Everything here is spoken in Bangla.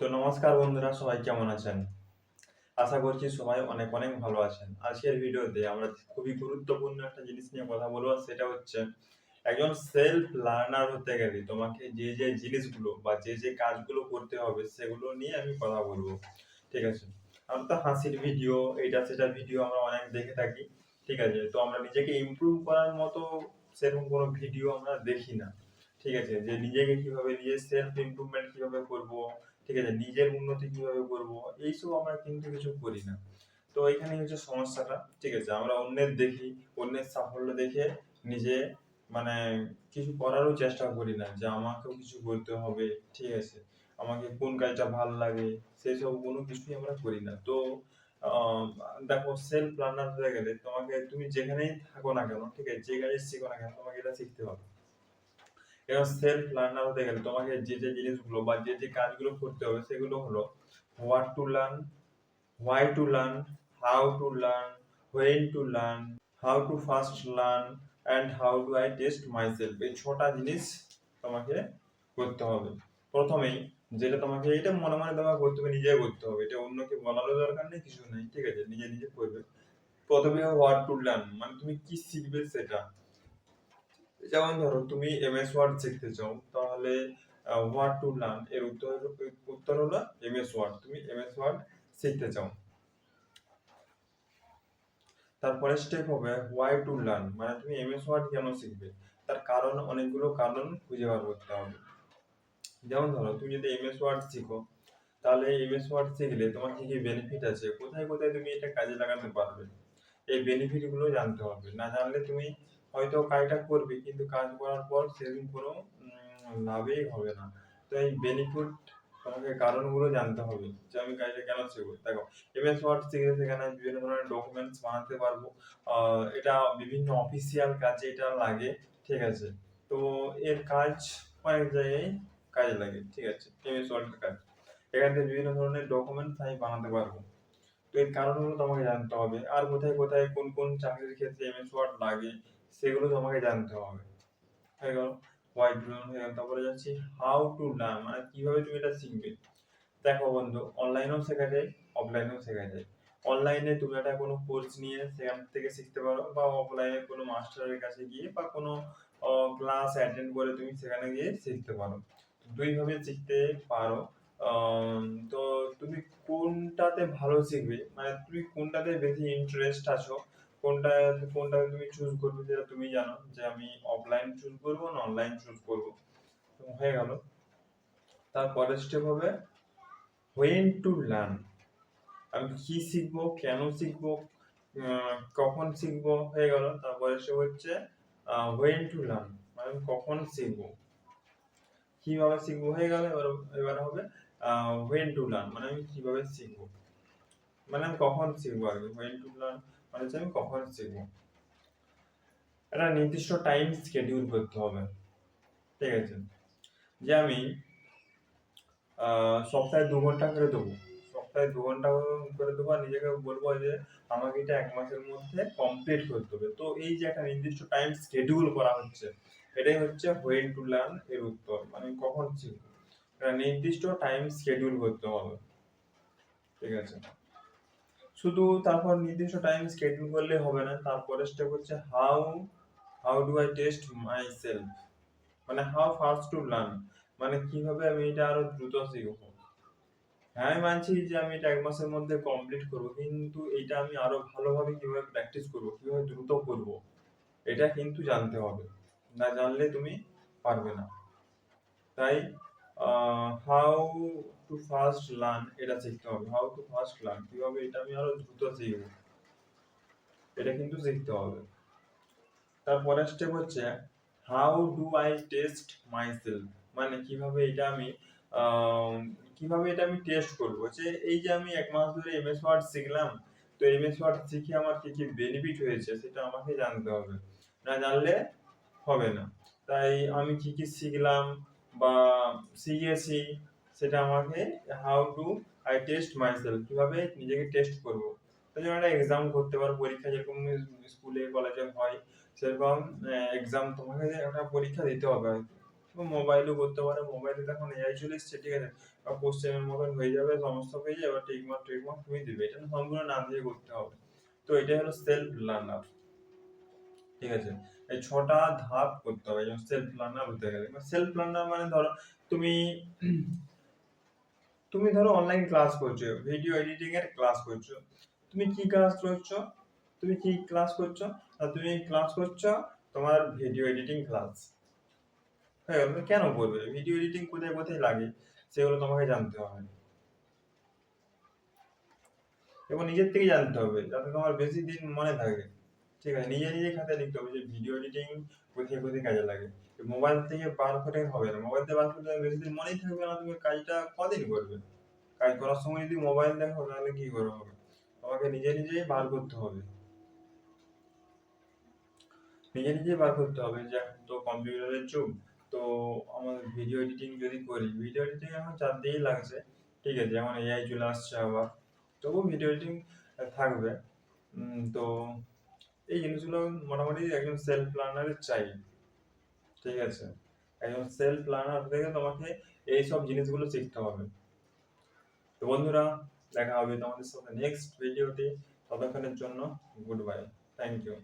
তো নমস্কার বন্ধুরা, সবাই কেমন আছেন? আশা করছি সবাই অনেক অনেক ভালো আছেন। আজকের ভিডিওতে আমরা খুবই গুরুত্বপূর্ণ একটা জিনিস নিয়ে কথা বলব সেটা হচ্ছে একজন সেলফ লার্নার হতে গেলে তোমাকে যে যে জিনিসগুলো বা যে যে কাজগুলো করতে হবে, সেগুলো নিয়ে আমি কথা বলব। ঠিক আছে? আমরা তো হাসির ভিডিও, এইটা সেটা ভিডিও আমরা অনেক দেখে থাকি। ঠিক আছে? তো আমরা নিজেকে ইমপ্রুভ করার মতো সেরকম কোনো ভিডিও আমরা দেখি না। ঠিক আছে? যে নিজেকে কীভাবে নিজের সেলফ ইমপ্রুভমেন্ট কীভাবে করব ঠিক আছে, নিজের উন্নতি কীভাবে করব, এইসব আমরা কিন্তু কিছু করি না। তো এখানে হচ্ছে সমস্যাটা, ঠিক আছে, আমরা অন্যের দেখি, অন্যের সাফল্য দেখে নিজে মানে কিছু করারও চেষ্টা করি না, যে আমাকেও কিছু করতে হবে, ঠিক আছে, আমাকে কোন কাজটা ভালো লাগে, সেই সব কোনো কিছুই আমরা করি না। তো দেখো সেলফ লার্নার হয়ে গেলে তোমাকে তুমি যেখানেই থাকো না কেন, ঠিক আছে, যে কাজে শিখো না কেন, তোমাকে এটা শিখতে হবে। এবার সেলফ লার্নার হতে গেলে তোমাকে যে যে জিনিসগুলো বা যে যে কাজগুলো করতে হবে, সেগুলো হলো what to learn why to learn how to learn when to learn how to first learn and how to I test myself এই ছটা জিনিস তোমাকে করতে হবে। প্রথমেই যেটা তোমাকে, এটা মনে মনে তোমাকে করতে হবে নিজে করতে হবে। এটা অন্যকে বলারও দরকার নেই, কিছু নেই, ঠিক আছে? নিজে নিজে করবে। প্রথমে হোয়াট টু লার্ন মানে তুমি কি শিখবে সেটা। যেমন ধরো তুমি এমএস ওয়ার্ড শিখতে চাও, তাহলে ওয়ার্ড টু লার্ন এর উত্তর উত্তর হলো এমএস ওয়ার্ড তুমি এমএস ওয়ার্ড শিখতে চাও। তারপরে স্টেপ হবে ওয়াই টু লার্ন মানে তুমি এমএস ওয়ার্ড কেন শিখবে? তার কারণ, অনেকগুলো কারণ খুঁজে বার করতে হবে। যেমন ধরো, তুমি যদি এমএস ওয়ার্ড শিখো, তাহলে এমএস ওয়ার্ড শিখলে তোমার কি কি বেনিফিট আছে, কোথায় কোথায় তুমি এটা কাজে লাগাতে পারবে? এই বেনিফিটগুলো জানতে হবে, না জানলে তুমি হয়তো কাজটা করবে, কিন্তু কাজ করার পর সেরকম কোনো লাভই হবে না। তো এই বেনিফিট তোমাকে কারণগুলো জানতে হবে, যে আমি কাজটা কেন শিখব দেখো এমএস ওয়ার্ড শিখে সেখানে বিভিন্ন ধরনের ডকুমেন্টস বানাতে পারব। এটা বিভিন্ন অফিসিয়াল কাজে এটা লাগে, ঠিক আছে? তো এর কাজ অনেক জায়গায় কাজে লাগে, ঠিক আছে? এমএস ওয়ার্ডের কাজ। এখান থেকে বিভিন্ন ধরনের ডকুমেন্টস আমি বানাতে পারব। তো এর কারণগুলো তোমাকে জানতে হবে। আর কোথায় কোথায় কোন কোন চাকরির ক্ষেত্রে এমএস ওয়ার্ড লাগে সেগুলো তোমাকে জানতে হবে। হয়ে গেল হোয়াইট ব্রাউন হয়ে গেল তারপরে যাচ্ছি। হাউ টু লার্ন মানে কীভাবে তুমি এটা শিখবে? দেখো বন্ধু অনলাইনেও শেখা যায় অফলাইনেও শেখা যায়। অনলাইনে তুমি একটা কোনো কোর্স নিয়ে সেখান থেকে শিখতে পারো বা অফলাইনে কোনো মাস্টারের কাছে গিয়ে বা কোনো ক্লাস অ্যাটেন্ড করে তুমি সেখানে গিয়ে শিখতে পারো। দুইভাবে শিখতে পারো। তো তুমি কোনটাতে ভালো শিখবে? মানে তুমি কোনটাতে বেশি ইন্টারেস্ট আছো? কোনটা কোনটা তুমি চুজ করবে যেটা তুমি জানো? যে আমি অফলাইন চুজ করব না অনলাইন চুজ করব? হয়ে গেল। তারপরের স্টেপ হবে হোয়েন টু লার্ন আমি কি শিখব, কেন শিখব কখন শিখব? হয়ে গেল। তারপরে সে হচ্ছে হোয়েন টু লার্ন মানে কখন শিখব? কীভাবে শিখব? হয়ে গেল। এবার এবার হবে হোয়েন টু লার্ন মানে আমি কীভাবে শিখব? মানে আমি কখন শিখব আর কি হোয়েন টু লার্ন হচ্ছে আমি কখন শিখব একটা নির্দিষ্ট টাইম স্কেডিউল করতে হবে। ঠিক আছে? যে আমি সপ্তাহে দু ঘণ্টা করে দেবো। সপ্তাহে দু ঘণ্টা করে দেবো আর নিজেকে বলব যে আমাকে এটা এক মাসের মধ্যে কমপ্লিট করতে হবে। তো এই যে একটা নির্দিষ্ট টাইম স্কেডিউল করা হচ্ছে, এটাই হচ্ছে হোয়েন টু লার্ন এর উত্তর। মানে কখন শিখব? একটা নির্দিষ্ট টাইম স্কেডিউল করতে হবে। ঠিক আছে? শুধু তারপর নির্দিষ্ট টাইম স্কেডিউল করলে হবে না, তারপরে স্টেপ হচ্ছে how how do I test myself মানে হাউ ফাস্ট টু লার্ন মানে কীভাবে আমি এটা আরও দ্রুত শিখব? হ্যাঁ আমি মানছি যে আমি এটা এক মাসের মধ্যে কমপ্লিট করব, কিন্তু এটা আমি আরও ভালোভাবে কীভাবে প্র্যাকটিস করব, কীভাবে দ্রুত করব, এটা কিন্তু জানতে হবে। না জানলে তুমি পারবে না। তাই হাউ টু ফাস্ট লার্ন এটা শিখতে হবে। হাউ টু ফাস্ট লার্ন কীভাবে এটা আমি আরও দ্রুত শিখব? এটা কিন্তু শিখতে হবে। তারপরের স্টেপ হচ্ছে how do I test myself মানে কীভাবে এটা আমি কীভাবে এটা আমি টেস্ট করব? যে এই যে আমি এক মাস ধরে এমএস ওয়ার্ড শিখলাম, তো এমএস ওয়ার্ড শিখে আমার কি কি বেনিফিট হয়েছে সেটা আমাকে জানতে হবে। না জানলে হবে না। তাই আমি কি কি শিখলাম বা শিখেছি সেটা আমাকে how to I test myself কীভাবে নিজেকে টেস্ট করব। তাই জন্য একটা এক্সাম করতে পারো, পরীক্ষা যেরকম স্কুলে কলেজে হয়, সেরকম এক্সাম তোমাকে একটা পরীক্ষা দিতে হবে মোবাইলও করতে পারে মোবাইলে তো এখন এআই চলে এসছে, ঠিক আছে? কোশ্চেনের মতন হয়ে যাবে, সমস্ত হয়ে যাবে টিক মার্ক টিক মার্ক তুমি দিবে। এটা সম্পূর্ণ না দিয়ে করতে হবে। তো এটাই হলো সেলফ লার্নার ঠিক আছে? এই ছটা ধাপ করতে হবে, যেমন সেলফ লার্নার হতে গেলে। সেলফ লার্নার মানে ধরো, তুমি তুমি ধরো অনলাইন ক্লাস করছ ভিডিও এডিটিং এর ক্লাস করছ, তুমি কি ক্লাস করছ? তুমি কি ক্লাস করছ? তুমি ক্লাস করছ তোমার ভিডিও এডিটিং ক্লাস হ্যাঁ কেন করবে? ভিডিও এডিটিং কোথায় কোথায় লাগে? সেগুলো তোমাকে জানতে হবে। এবং নিজের থেকে জানতে হবে, যাতে তোমার বেশি দিন মনে থাকে। ঠিক আছে, নিজে নিজে খাতায় লিখতে হবে, যে ভিডিও এডিটিং কোথায় কোথায় কাজে লাগে। মোবাইল থেকে বার করে হবে না মোবাইল থেকে বার করলে বেশি দিন মনেই থাকবে না, তুমি কাজটা কদিন করবে? কাজ করার সময় যদি মোবাইল দেখো, তাহলে কি করে হবে? তোমাকে নিজে নিজেই বার করতে হবে। নিজে নিজেই বার করতে হবে যে তো কম্পিউটারের যুগ, তো আমাদের ভিডিও এডিটিং যদি করি ভিডিও এডিটিং এখন চারদিকেই লাগছে, ঠিক আছে, যেমন এআই চলে আসছে আবার, তবুও ভিডিও এডিটিং থাকবে তো এই জিনিসগুলো মোটামুটি একজন সেলফ লার্নারের চাই। ঠিক আছে? একজন সেলফ লার্নার থেকে তোমাকে এই সব জিনিসগুলো শিখতে হবে। তো বন্ধুরা, দেখা হবে তোমাদের সাথে নেক্সট ভিডিওতে ততক্ষণের জন্য গুড বাই থ্যাংক ইউ